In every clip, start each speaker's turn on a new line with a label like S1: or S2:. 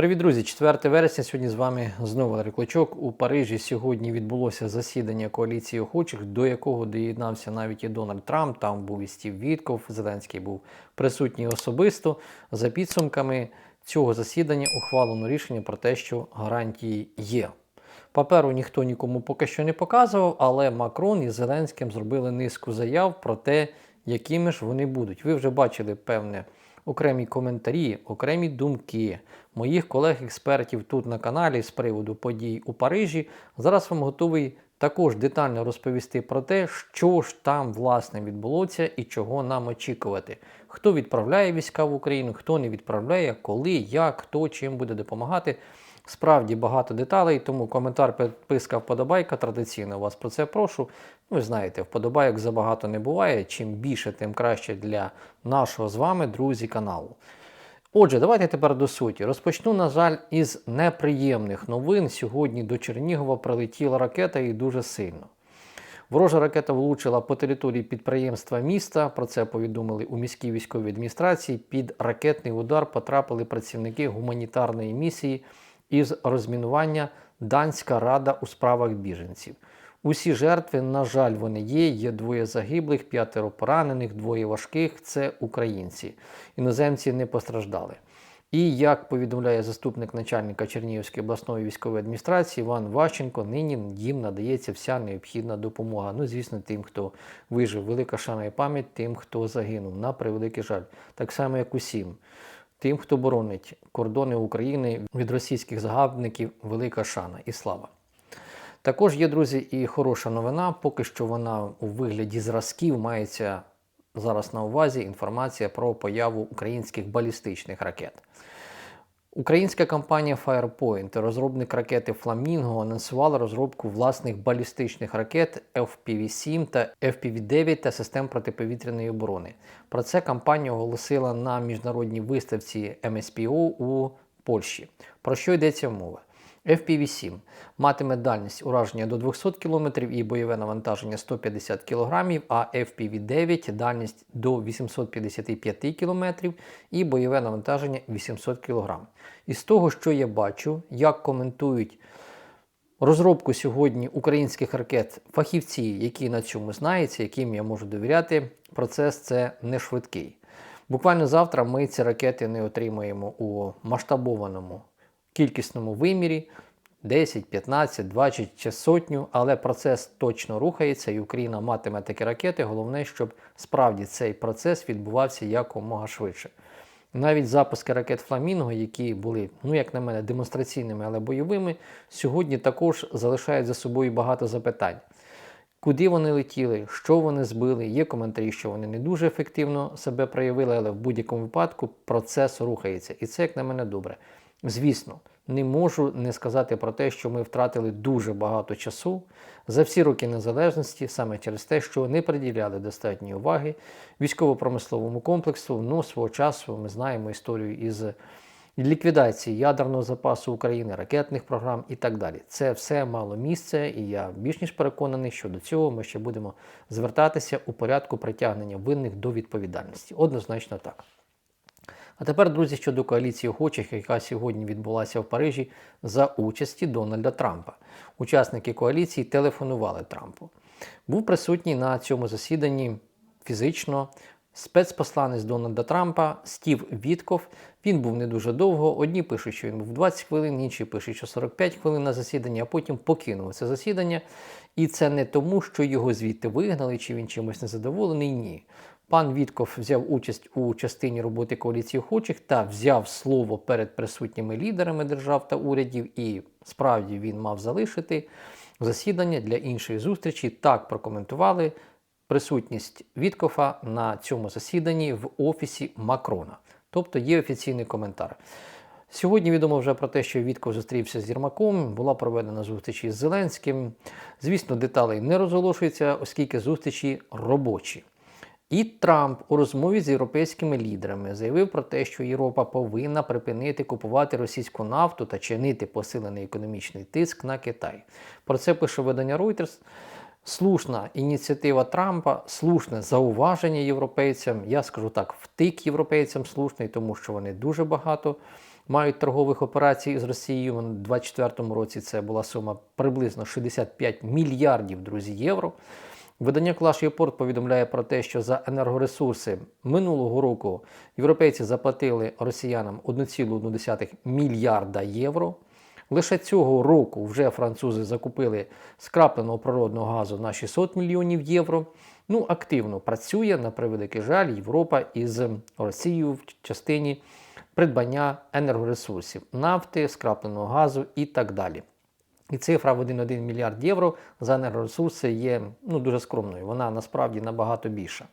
S1: Привіт, друзі! 4 вересня. Сьогодні з вами знову Валерій Клочок. У Парижі сьогодні відбулося засідання коаліції охочих, до якого доєднався навіть і Дональд Трамп. Там був і Стів Вітков. Зеленський був присутній особисто. За підсумками цього засідання ухвалено рішення про те, що гарантії є. Паперу ніхто нікому поки що не показував, але Макрон із Зеленським зробили низку заяв про те, якими ж вони будуть. Ви вже бачили певне окремі коментарі, окремі думки моїх колег-експертів тут на каналі з приводу подій у Парижі. Зараз вам готовий також детально розповісти про те, що ж там власне відбулося і чого нам очікувати. Хто відправляє війська в Україну, хто не відправляє, коли, як, хто чим буде допомагати. Справді багато деталей, тому коментар, підписка, вподобайка традиційно вас про це прошу. Ну, Ви знаєте, вподобайок забагато не буває. Чим більше, тим краще для нашого з вами, друзі, каналу. Отже, давайте тепер до суті. Розпочну, на жаль, із неприємних новин. Сьогодні до Чернігова прилетіла ракета і дуже сильно. Ворожа ракета влучила по території підприємства міста. Про це повідомили у міській військовій адміністрації. Під ракетний удар потрапили працівники гуманітарної місії із розмінування Данська Рада у справах біженців. Усі жертви, на жаль, вони є. Є двоє загиблих, п'ятеро поранених, двоє важких. Це українці. Іноземці не постраждали. І як повідомляє заступник начальника Чернігівської обласної військової адміністрації Іван Ващенко, нині їм надається вся необхідна допомога. Ну, звісно, тим, хто вижив, велика шана і пам'ять, тим, хто загинув, на превеликий жаль, так само, як усім. Тим, хто боронить кордони України від російських загарбників, велика шана і слава. Також є, друзі, і хороша новина. Поки що вона у вигляді зразків мається зараз на увазі інформація про появу українських балістичних ракет. Українська компанія Firepoint, розробник ракети Flamingo, анонсувала розробку власних балістичних ракет FPV-7 та FPV-9 та систем протиповітряної оборони. Про це компанія оголосила на міжнародній виставці MSPO у Польщі. Про що йдеться мова? FPV-7 матиме дальність ураження до 200 км і бойове навантаження 150 кг, а FPV-9 дальність до 855 км і бойове навантаження 800 кг. Із того, що я бачу, як коментують розробку сьогодні українських ракет фахівці, які на цьому знаються, яким я можу довіряти, процес це не швидкий. Буквально завтра ми ці ракети не отримаємо у масштабованому кількісному вимірі 10, 15, 20 чи сотню, але процес точно рухається, і Україна матиме такі ракети. Головне, щоб справді цей процес відбувався якомога швидше. Навіть запуски ракет Фламінго, які були, ну як на мене, демонстраційними, але бойовими, сьогодні також залишають за собою багато запитань. Куди вони летіли, що вони збили? Є коментарі, що вони не дуже ефективно себе проявили, але в будь-якому випадку процес рухається. І це, як на мене, добре. Звісно, не можу не сказати про те, що ми втратили дуже багато часу за всі роки незалежності, саме через те, що не приділяли достатньої уваги військово-промисловому комплексу. Ну, свого часу ми знаємо історію із ліквідації ядерного запасу України, ракетних програм і так далі. Це все мало місце, і я більш ніж переконаний, що до цього ми ще будемо звертатися у порядку притягнення винних до відповідальності. Однозначно так. А тепер, друзі, щодо коаліції охочих, яка сьогодні відбулася в Парижі за участі Дональда Трампа. Учасники коаліції телефонували Трампу. Був присутній на цьому засіданні фізично спецпосланець Дональда Трампа Стів Вітков. Він був не дуже довго. Одні пишуть, що він був 20 хвилин, інші пишуть, що 45 хвилин на засідання, а потім покинув це засідання. І це не тому, що його звідти вигнали, чи він чимось незадоволений. Ні. Пан Вітков взяв участь у частині роботи коаліції охочих та взяв слово перед присутніми лідерами держав та урядів, і справді він мав залишити засідання для іншої зустрічі. Так прокоментували присутність Віткофа на цьому засіданні в офісі Макрона. Тобто є офіційний коментар. Сьогодні відомо вже про те, що Вітков зустрівся з Єрмаком, була проведена зустріч із Зеленським. Звісно, деталей не розголошується, оскільки зустрічі робочі. І Трамп у розмові з європейськими лідерами заявив про те, що Європа повинна припинити купувати російську нафту та чинити посилений економічний тиск на Китай. Про це пише видання Reuters. Слушна ініціатива Трампа, слушне зауваження європейцям. Я скажу так, втик європейцям слушний, тому що вони дуже багато мають торгових операцій з Росією. У 2024 році це була сума приблизно 65 мільярдів друзі євро. Видання Clash Report повідомляє про те, що за енергоресурси минулого року європейці заплатили росіянам 1,1 мільярда євро. Лише цього року вже французи закупили скрапленого природного газу на 600 мільйонів євро. Ну, активно працює на превеликий жаль Європа із Росією в частині придбання енергоресурсів, нафти, скрапленого газу і так далі. І цифра в 1,1 мільярд євро за енергоресурси є ну, дуже скромною. Вона насправді набагато більша.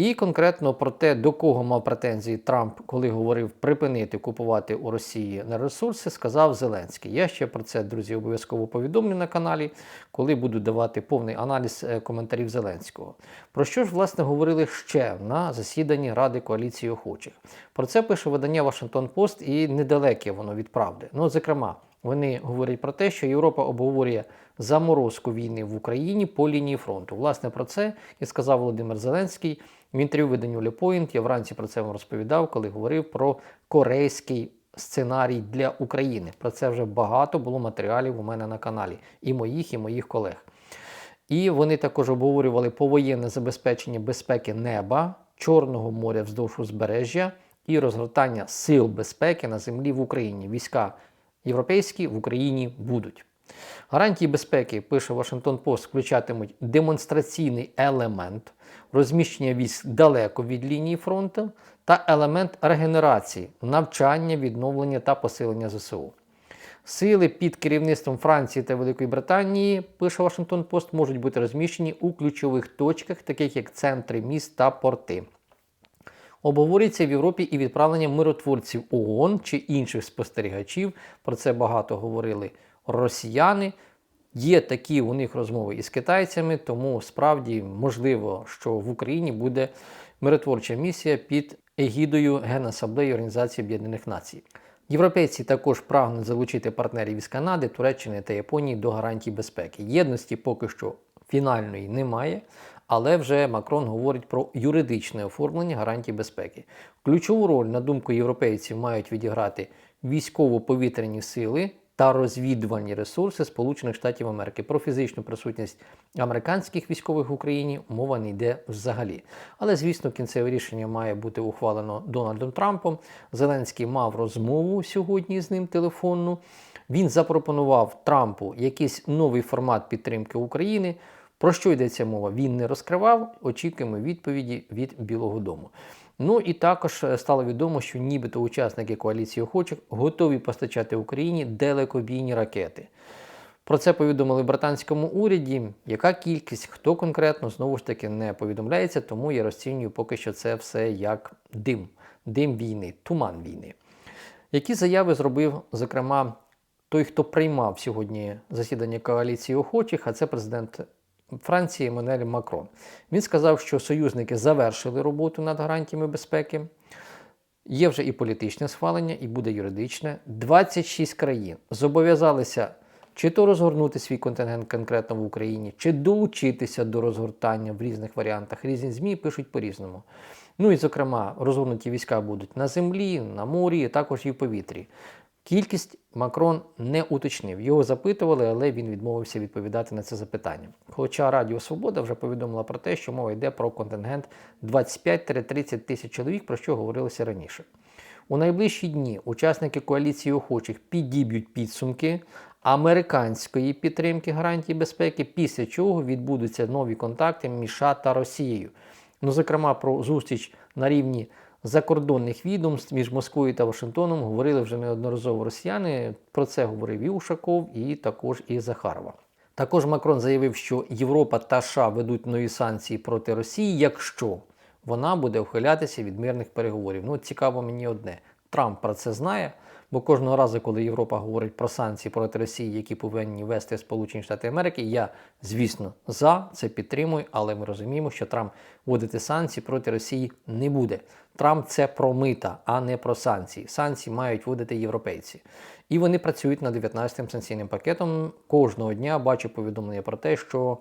S1: І конкретно про те, до кого мав претензії Трамп, коли говорив припинити купувати у Росії ресурси, сказав Зеленський. Я ще про це, друзі, обов'язково повідомлю на каналі, коли буду давати повний аналіз е, коментарів Зеленського. Про що ж, власне, говорили ще на засіданні Ради коаліції охочих? Про це пише видання Вашингтон Пост і недалеке воно від правди. Ну, зокрема. Вони говорять про те, що Європа обговорює заморозку війни в Україні по лінії фронту. Власне, про це і сказав Володимир Зеленський в інтерв'ю виданню Лепоінт. Я вранці про це вам розповідав, коли говорив про корейський сценарій для України. Про це вже багато було матеріалів у мене на каналі, і моїх, і моїх колег. І вони також обговорювали повоєнне забезпечення безпеки неба, Чорного моря вздовж узбережжя і розгортання сил безпеки на землі в Україні. Війська європейські в Україні будуть. Гарантії безпеки, пише Вашингтон Пост, включатимуть демонстраційний елемент розміщення військ далеко від лінії фронту та елемент регенерації, навчання, відновлення та посилення ЗСУ. Сили під керівництвом Франції та Великої Британії, пише Вашингтон Пост, можуть бути розміщені у ключових точках, таких як центри міст та порти. Обговорюється в Європі і відправлення миротворців ООН чи інших спостерігачів. Про це багато говорили росіяни. Є такі у них розмови із китайцями, тому справді можливо, що в Україні буде миротворча місія під егідою Генасамблеї Організації Об'єднаних Націй. Європейці також прагнуть залучити партнерів із Канади, Туреччини та Японії до гарантій безпеки. Єдності поки що фінальної немає, але вже Макрон говорить про юридичне оформлення гарантій безпеки. Ключову роль, на думку європейців, мають відіграти військово-повітряні сили та розвідувальні ресурси Сполучених Штатів Америки. Про фізичну присутність американських військових в Україні мова не йде взагалі. Але, звісно, кінцеве рішення має бути ухвалено Дональдом Трампом. Зеленський мав розмову сьогодні з ним телефонну. Він запропонував Трампу якийсь новий формат підтримки України. Про що йдеться мова? Він не розкривав. Очікуємо відповіді від Білого Дому. Ну і також стало відомо, що нібито учасники коаліції охочих готові постачати Україні далекобійні ракети. Про це повідомили британському уряді. Яка кількість, хто конкретно, знову ж таки не повідомляється, тому я розцінюю поки що це все як дим, дим війни, туман війни. Які заяви зробив, зокрема, той, хто приймав сьогодні засідання коаліції охочих, а це президент Франції Еммануель Макрон. Він сказав, що союзники завершили роботу над гарантіями безпеки. Є вже і політичне схвалення, і буде юридичне. 26 країн зобов'язалися чи то розгорнути свій контингент конкретно в Україні, чи долучитися до розгортання в різних варіантах. Різні ЗМІ пишуть по-різному. Ну і, зокрема, розгорнуті війська будуть на землі, на морі, також і в повітрі. Кількість Макрон не уточнив. Його запитували, але він відмовився відповідати на це запитання. Хоча Радіо Свобода вже повідомила про те, що мова йде про контингент 25-30 тисяч чоловік, про що говорилося раніше. У найближчі дні учасники коаліції охочих підіб'ють підсумки американської підтримки гарантій безпеки, після чого відбудуться нові контакти між США та Росією. Ну, зокрема, про зустріч на рівні закордонних відомств між Москвою та Вашингтоном говорили вже неодноразово росіяни. Про це говорив і Ушаков, і також і Захарова. Також Макрон заявив, що Європа та США ведуть нові санкції проти Росії, якщо вона буде ухилятися від мирних переговорів. Ну, цікаво мені одне. Трамп про це знає, бо кожного разу, коли Європа говорить про санкції проти Росії, які повинні вести Сполучені Штати Америки, я, звісно, за це підтримую, але ми розуміємо, що Трамп вводити санкції проти Росії не буде. Трамп це про мита, а не про санкції. Санкції мають вводити європейці. І вони працюють над 19-м санкційним пакетом. Кожного дня бачу повідомлення про те, що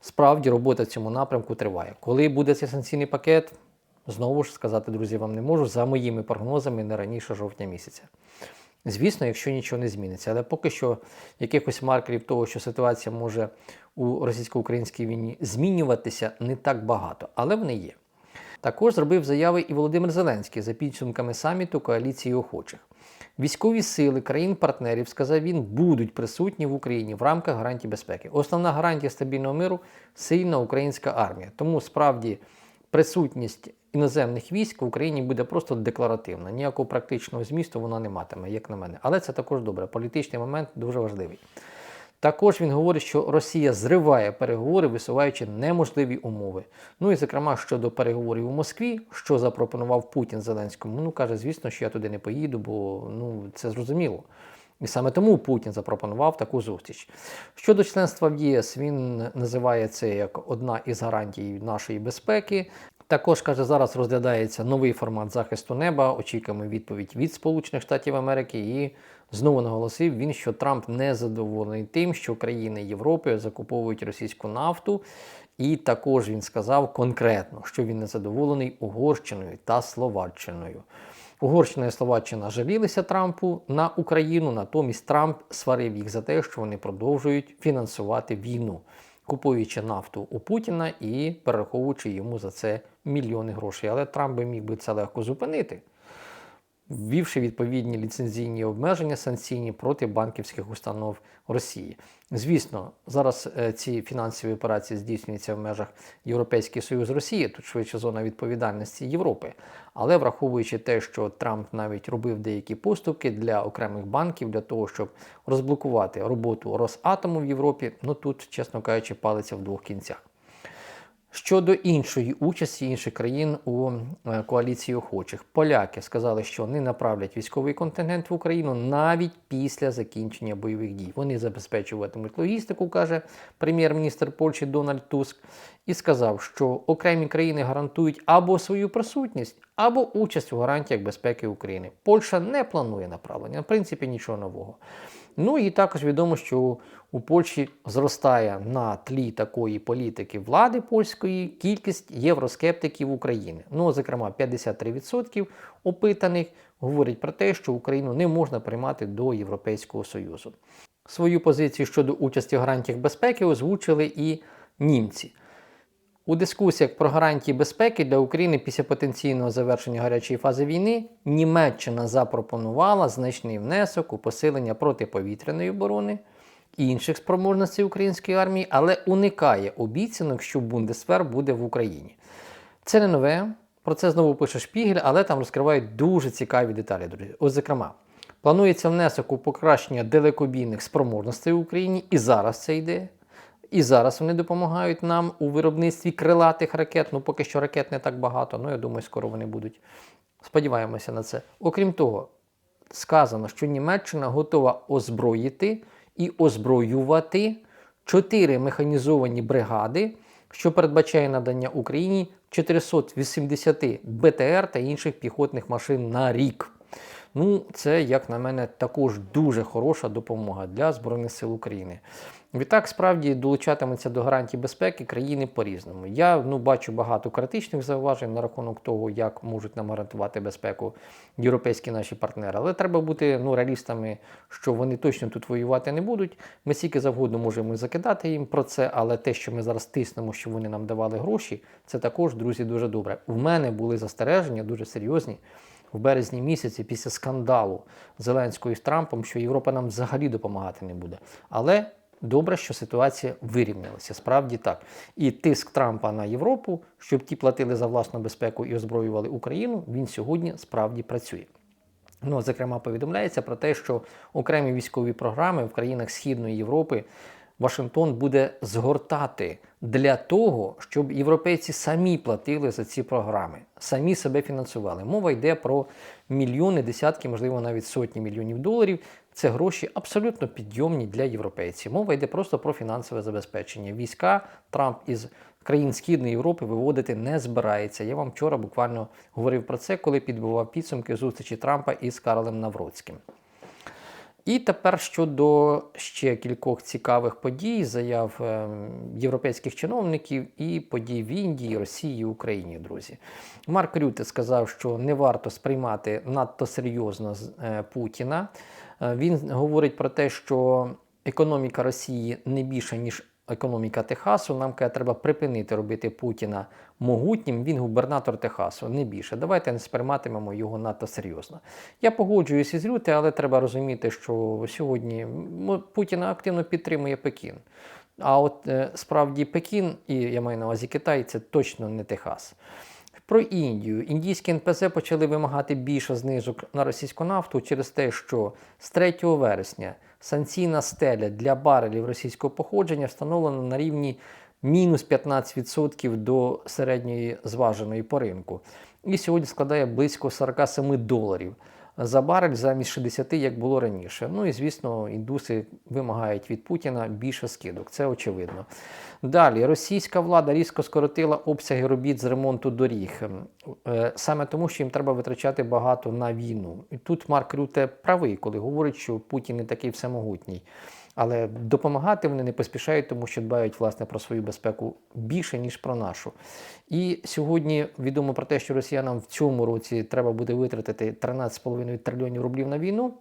S1: справді робота в цьому напрямку триває. Коли буде цей санкційний пакет? Знову ж сказати, друзі, вам не можу за моїми прогнозами не раніше жовтня місяця. Звісно, якщо нічого не зміниться, але поки що якихось маркерів того, що ситуація може у російсько-українській війні змінюватися, не так багато, але вони є. Також зробив заяви і Володимир Зеленський за підсумками саміту коаліції охочих. Військові сили країн-партнерів, сказав він, будуть присутні в Україні в рамках гарантій безпеки. Основна гарантія стабільного миру сильна українська армія. Тому справді присутність іноземних військ в Україні буде просто декларативна. Ніякого практичного змісту вона не матиме, як на мене. Але це також добре. Політичний момент дуже важливий. Також він говорить, що Росія зриває переговори, висуваючи неможливі умови. Ну і зокрема щодо переговорів у Москві, що запропонував Путін Зеленському. Ну каже, звісно, що я туди не поїду, бо ну це зрозуміло. І саме тому Путін запропонував таку зустріч. Щодо членства в ЄС, він називає це як одна із гарантій нашої безпеки. Також каже, зараз розглядається новий формат захисту неба. Очікуємо відповідь від Сполучених Штатів Америки. І знову наголосив він, що Трамп не задоволений тим, що країни Європи закуповують російську нафту. І також він сказав конкретно, що він не задоволений Угорщиною та Словаччиною. Угорщина і Словаччина жалілися Трампу на Україну, натомість Трамп сварив їх за те, що вони продовжують фінансувати війну, купуючи нафту у Путіна і перераховуючи йому за це мільйони грошей. Але Трамп би міг би це легко зупинити, ввівши відповідні ліцензійні обмеження санкційні проти банківських установ Росії. Звісно, зараз е, ці фінансові операції здійснюються в межах Європейський Союз Росії, тут швидше зона відповідальності Європи. Але враховуючи те, що Трамп навіть робив деякі поступки для окремих банків для того, щоб розблокувати роботу Росатому в Європі, ну тут, чесно кажучи, палиться в двох кінцях. Щодо іншої участі інших країн у е, коаліції охочих, поляки сказали, що не направлять військовий контингент в Україну навіть після закінчення бойових дій. Вони забезпечуватимуть логістику, каже прем'єр-міністр Польщі Дональд Туск, і сказав, що окремі країни гарантують або свою присутність, або участь у гарантіях безпеки України. Польща не планує направлення, в принципі, нічого нового. Ну і також відомо, що у Польщі зростає на тлі такої політики влади польської кількість євроскептиків України. Ну, зокрема, 53% опитаних говорять про те, що Україну не можна приймати до Європейського Союзу. Свою позицію щодо участі в гарантіях безпеки озвучили і німці. У дискусіях про гарантії безпеки для України після потенційного завершення гарячої фази війни Німеччина запропонувала значний внесок у посилення протиповітряної оборони і інших спроможностей української армії, але уникає обіцянок, що Бундесвер буде в Україні. Це не нове. Про це знову пише Шпігель, але там розкривають дуже цікаві деталі, друзі. Ось, зокрема, планується внесок у покращення далекобійних спроможностей в Україні, і зараз це йде. І зараз вони допомагають нам у виробництві крилатих ракет. Ну, поки що ракет не так багато, ну я думаю, скоро вони будуть. Сподіваємося на це. Окрім того, сказано, що Німеччина готова озброїти і озброювати чотири механізовані бригади, що передбачає надання Україні 480 БТР та інших піхотних машин на рік. Ну, це, як на мене, також дуже хороша допомога для Збройних сил України. Відтак, справді долучатимуться до гарантій безпеки країни по-різному. Я ну, бачу багато критичних зауважень на рахунок того, як можуть нам гарантувати безпеку європейські наші партнери. Але треба бути ну, реалістами, що вони точно тут воювати не будуть. Ми скільки завгодно можемо закидати їм про це, але те, що ми зараз тиснемо, що вони нам давали гроші, це також, друзі, дуже добре. У мене були застереження дуже серйозні. В березні місяці після скандалу Зеленського з Трампом, що Європа нам взагалі допомагати не буде. Але добре, що ситуація вирівнялася. Справді так. І тиск Трампа на Європу, щоб ті платили за власну безпеку і озброювали Україну, він сьогодні справді працює. Ну, зокрема, повідомляється про те, що окремі військові програми в країнах Східної Європи Вашингтон буде згортати для того, щоб європейці самі платили за ці програми, самі себе фінансували. Мова йде про мільйони, десятки, можливо, навіть сотні мільйонів доларів. Це гроші абсолютно підйомні для європейців. Мова йде просто про фінансове забезпечення. Війська Трамп із країн Східної Європи виводити не збирається. Я вам вчора буквально говорив про це, коли підбивав підсумки зустрічі Трампа із Карлем Навроцьким. І тепер щодо ще кількох цікавих подій, заяв е, європейських чиновників і подій в Індії, Росії, Україні, друзі. Марк Рюте сказав, що не варто сприймати надто серйозно е, Путіна. Е, Він говорить про те, що економіка Росії не більше ніж економіка Техасу. Нам каже, треба припинити робити Путіна могутнім. Він губернатор Техасу, не більше. Давайте не сприйматимемо його надто серйозно. Я погоджуюся з люти, але треба розуміти, що сьогодні Путіна активно підтримує Пекін. А от е, справді Пекін, і я маю на увазі Китай, це точно не Техас. Про Індію. Індійські НПЗ почали вимагати більше знижок на російську нафту через те, що з 3 вересня санкційна стеля для барелів російського походження встановлена на рівні мінус 15% до середньої зваженої по ринку. І сьогодні складає близько 47 доларів за барель замість 60, як було раніше. Ну і звісно, індуси вимагають від Путіна більше скидок. Це очевидно. Далі російська влада різко скоротила обсяги робіт з ремонту доріг, Ем, е, саме тому, що їм треба витрачати багато на війну. І тут Марк Рюте правий, коли говорить, що Путін не такий всемогутній. Але допомагати вони не поспішають, тому що дбають власне про свою безпеку більше, ніж про нашу. І сьогодні відомо про те, що росіянам в цьому році треба буде витратити 13,5 трильйонів рублів на війну.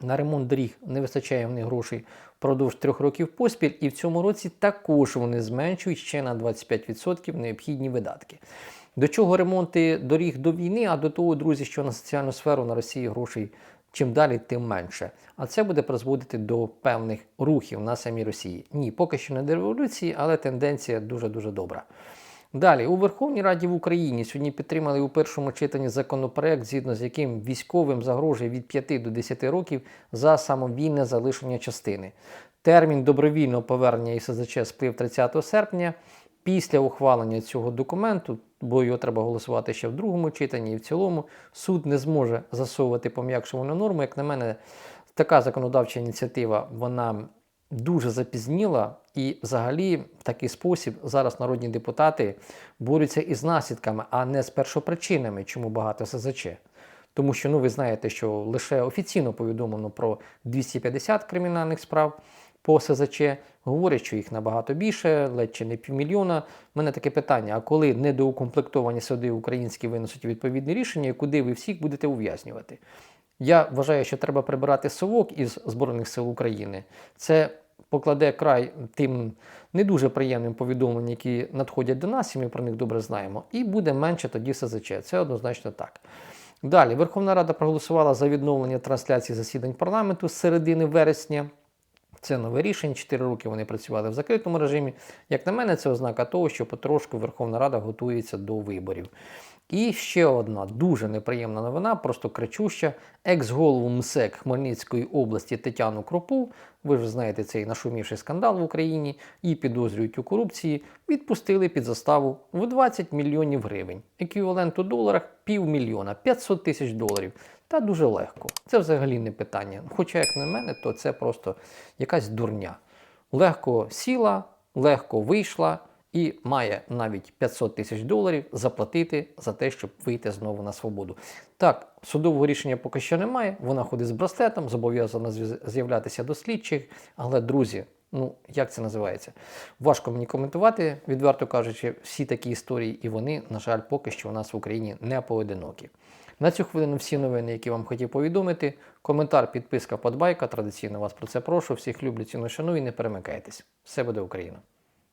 S1: На ремонт доріг не вистачає в них грошей впродовж трьох років поспіль, і в цьому році також вони зменшують ще на 25% необхідні видатки. До чого ремонти доріг до війни, а до того, друзі, що на соціальну сферу на Росії грошей чим далі, тим менше. А це буде призводити до певних рухів на самій Росії. Ні, поки що не до революції, але тенденція дуже-дуже добра. Далі у Верховній Раді в Україні сьогодні підтримали у першому читанні законопроект, згідно з яким військовим загрожує від 5 до 10 років за самовільне залишення частини. Термін добровільного повернення ІСЗЧ сплив 30 серпня. Після ухвалення цього документу, бо його треба голосувати ще в другому читанні і в цілому, суд не зможе засовувати пом'якшувану норму. Як на мене, така законодавча ініціатива вона дуже запізніла, і взагалі в такий спосіб зараз народні депутати борються із наслідками, а не з першопричинами, чому багато СЗЧ. Тому що ну ви знаєте, що лише офіційно повідомлено про 250 кримінальних справ по СЗЧ. Говорять, що їх набагато більше, ледь чи не півмільйона. У мене таке питання: а коли недоукомплектовані суди українські винесуть відповідне рішення, куди ви всіх будете ув'язнювати? Я вважаю, що треба прибирати совок із Збройних сил України. Це покладе край тим не дуже приємним повідомленням, які надходять до нас, і ми про них добре знаємо. І буде менше тоді СЗЧ. Це однозначно так. Далі Верховна Рада проголосувала за відновлення трансляції засідань парламенту з середини вересня. Це нове рішення. Чотири роки вони працювали в закритому режимі. Як на мене, це ознака того, що потрошку Верховна Рада готується до виборів. І ще одна дуже неприємна новина, просто кричуща. Екс-голову МСЕК Хмельницької області Тетяну Кропу, ви ж знаєте цей нашумівший скандал в Україні, і підозрюють у корупції, відпустили під заставу в 20 мільйонів гривень. Еквівалент у доларах півмільйона, 500 тисяч доларів. Та дуже легко. Це взагалі не питання. Хоча, як на мене, то це просто якась дурня. Легко сіла, легко вийшла і має навіть 500 тисяч доларів заплатити за те, щоб вийти знову на свободу. Так, судового рішення поки що немає. Вона ходить з браслетом, зобов'язана з'являтися до слідчих. Але, друзі, ну як це називається? Важко мені коментувати, відверто кажучи, всі такі історії, і вони, на жаль, поки що у нас в Україні не поодинокі. На цю хвилину всі новини, які вам хотів повідомити. Коментар, підписка, подбайка. Традиційно вас про це прошу. Всіх люблю, ціну, шану і не перемикайтесь. Все буде Україна!